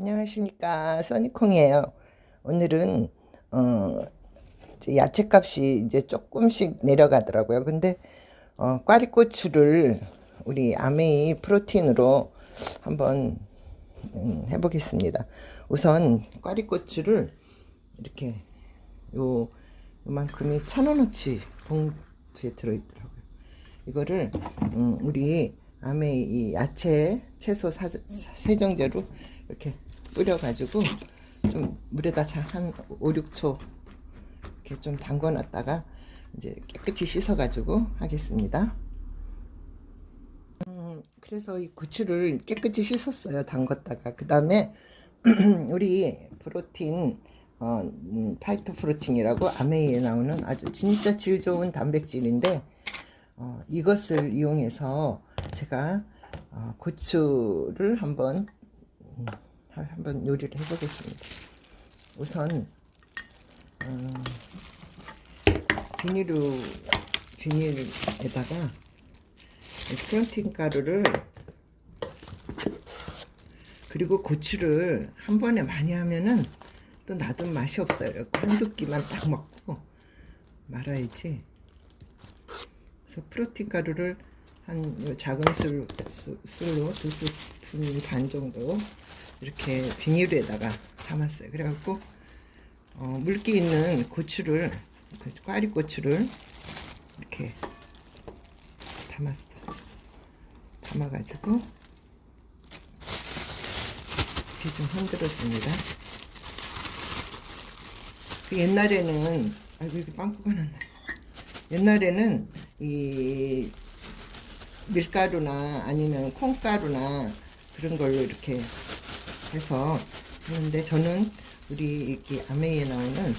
안녕하십니까 써니콩이에요. 오늘은 어, 야채값이 이제 조금씩 내려가더라고요. 근데 어, 꽈리고추를 우리 아메이 프로틴으로 한번 음, 해보겠습니다. 우선 꽈리고추를 이렇게 요 요만큼이 천 원어치 봉투에 들어있더라고요. 이거를 음, 우리 아메이 이 야채 채소 사, 세정제로 이렇게 뿌려가지고 좀 물에다 자- 한 5, 6초 이렇게 좀 담궈놨다가 이제 깨끗이 씻어가지고 하겠습니다. 음, 그래서 이 고추를 깨끗이 씻었어요. 담궜다가 그 다음에 우리 프로틴 어, 음, 파이터 프로틴이라고 아메이에 나오는 아주 진짜 질 좋은 단백질인데 어, 이것을 이용해서 제가 어, 고추를 한번 음, 하- 한번 요리를 해보겠습니다. 우선 음, 비닐로 비닐에다가 이 프로틴 가루를 그리고 고추를 한 번에 많이 하면은 또 놔둔 맛이 없어요. 한두 끼만 딱 먹고 말아야지. 그래서 프로틴 가루를 한요 작은 술, 수- 술로 두 스푼 반 정도 이렇게 비닐에다가 담았어요. 그래갖고 어, 물기 있는 고추를 그 꽈리 고추를 이렇게 담았어. 담아가지고 이렇게 좀 흔들어줍니다. 그 옛날에는 아이고 이게 빵꾸가 났네. 옛날에는 이 밀가루나 아니면 콩가루나 그런 걸로 이렇게 해서 하는데 저는 우리 이렇게 아메이에 나오는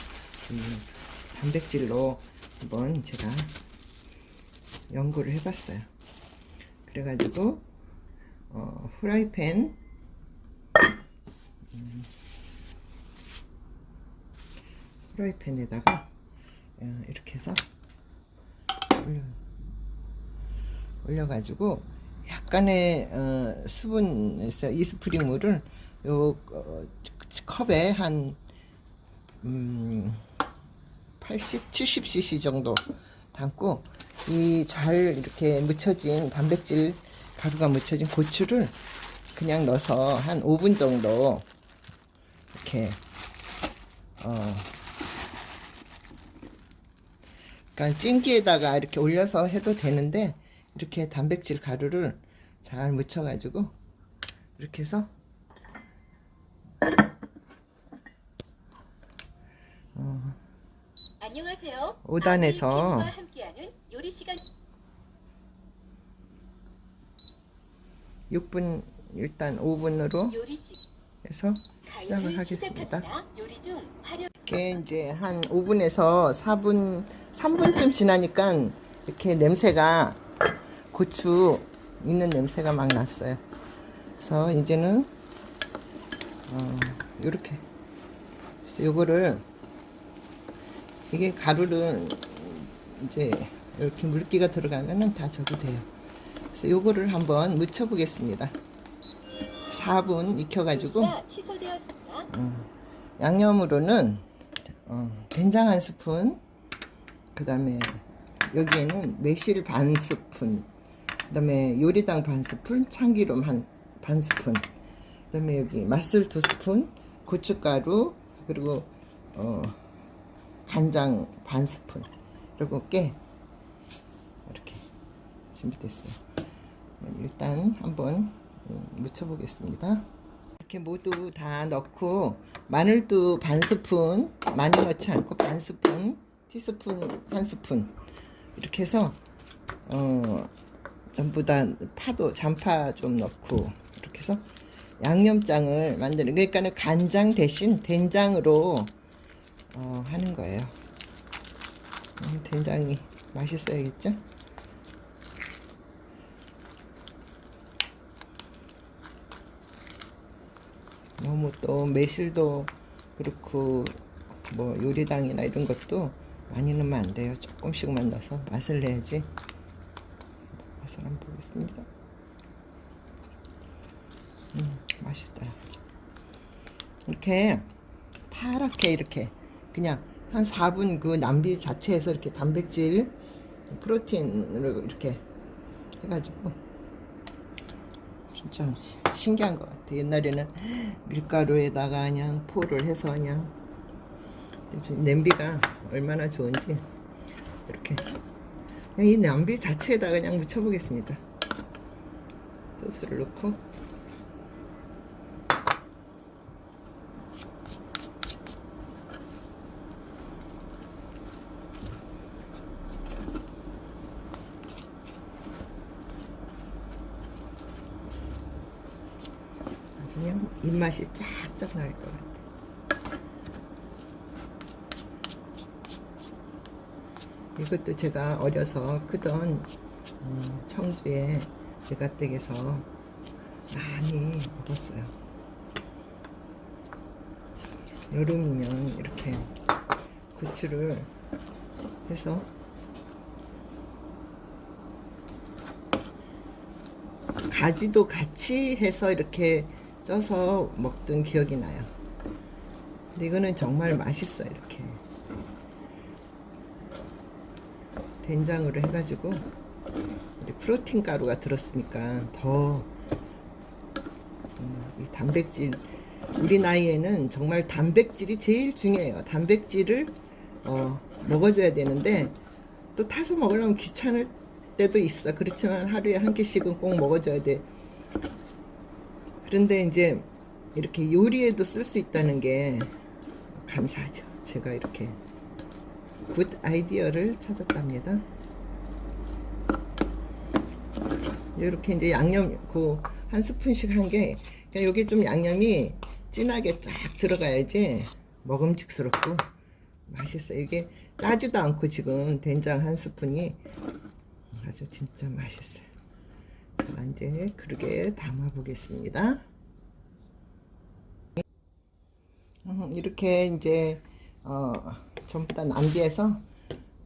이 단백질로 한번 제가 연구를 해봤어요. 그래가지고 어, 후라이팬 음, 후라이팬에다가 어, 이렇게 해서 올려 올려가지고 약간의 어, 수분 이스프링 물을 요 어, 컵에 한 음, 80, 70cc 정도 담고 이 잘 이렇게 묻혀진 단백질 가루가 묻혀진 고추를 그냥 넣어서 한 5분 정도 이렇게 어 그러니까 찜기에다가 이렇게 올려서 해도 되는데 이렇게 단백질 가루를 잘 묻혀가지고 이렇게 해서 안녕하세요. 오단에서 아미 와 함께하는 요리 시간 6분 일단 5분으로 요리 시 해서 시작을 하겠습니다. 이렇게 이제 한 5분에서 4분, 3분쯤 지나니까 이렇게 냄새가 고추 있는 냄새가 막 났어요. 그래서 이제는 어, 이렇게 요거를 이게 가루를 이제 이렇게 물기가 들어가면은 다 저기 돼요. 그래서 요거를 한번 묻혀 보겠습니다. 4분 익혀가지고 취소되었습니다. 양념으로는 어, 된장 한 스푼, 그 다음에 여기에는 매실 반 스푼, 그 다음에 요리당 반 스푼, 참기름 한 반 스푼, 그 다음에 여기 맛술 두 스푼, 고춧가루, 그리고 어, 간장 반 스푼, 그리고 깨 이렇게 준비됐어요. 일단 한번 음, 묻혀보겠습니다. 이렇게 모두 다 넣고 마늘도 반 스푼 많이 넣지 않고 반 스푼 티스푼 한 스푼 이렇게 해서 어 전부 다 파도 잔파 좀 넣고 이렇게 해서 양념장을 만드는 그러니까는 간장 대신 된장으로 어, 하는 거예요. 음, 된장이 맛있어야겠죠? 너무 또 매실도 그렇고 뭐 요리당이나 이런 것도 많이 넣으면 안 돼요. 조금씩만 넣어서 맛을 내야지. 맛을 한번 보겠습니다. 음, 맛있다. 이렇게 파랗게 이렇게 그냥 한 4분 그 남비 자체에서 이렇게 단백질 프로틴으로 이렇게 해가지고 진짜 신기한 것 같아. 옛날에는 밀가루에다가 그냥 포를 해서 그냥 냄비가 얼마나 좋은지 이렇게 이 냄비 자체에다가 그냥 묻혀보겠습니다. 소스를 넣고 아주 그냥 입맛이 쫙쫙 날 것 같아. 이것도 제가 어려서 크던 음, 청주의 외가댁에서 많이 먹었어요. 여름이면 이렇게 고추를 해서 가지도 같이 해서 이렇게 쪄서 먹던 기억이 나요. 근데 이거는 정말 맛있어 이렇게 된장으로 해가지고 우리 프로틴 가루가 들었으니까 더 음, 이 단백질 우리 나이에는 정말 단백질이 제일 중요해요. 단백질을 어, 먹어줘야 되는데 또 타서 먹으려면 귀찮을 때도 있어. 그렇지만 하루에 한 끼씩은 꼭 먹어줘야 돼. 그런데 이제 이렇게 요리에도 쓸 수 있다는 게 감사하죠. 제가 이렇게 굿 아이디어를 찾았답니다. 이렇게 이제 양념 그한 스푼씩 한 게 그냥 여기 좀 양념이 진하게 쫙 들어가야지 먹음직스럽고 맛있어요. 이게 짜지도 않고 지금 된장 한 스푼이 아주 진짜 맛있어요. 자 이제 그릇에 담아 보겠습니다. 음, 이렇게 이제 어, 전부 다 남비해서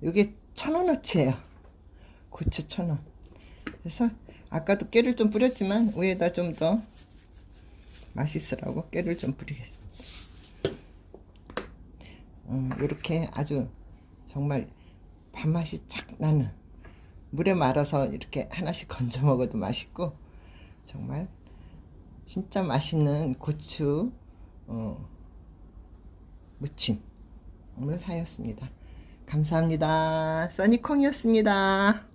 이게 천 원어치예요. 고추 천 원. 그래서 아까도 깨를 좀 뿌렸지만 위에다 좀 더 맛있으라고 깨를 좀 뿌리겠습니다. 음, 이렇게 아주 정말 밥맛이 착 나는 물에 말아서 이렇게 하나씩 건져 먹어도 맛있고 정말 진짜 맛있는 고추 어, 무침을 하였습니다. 감사합니다. 써니콩이었습니다.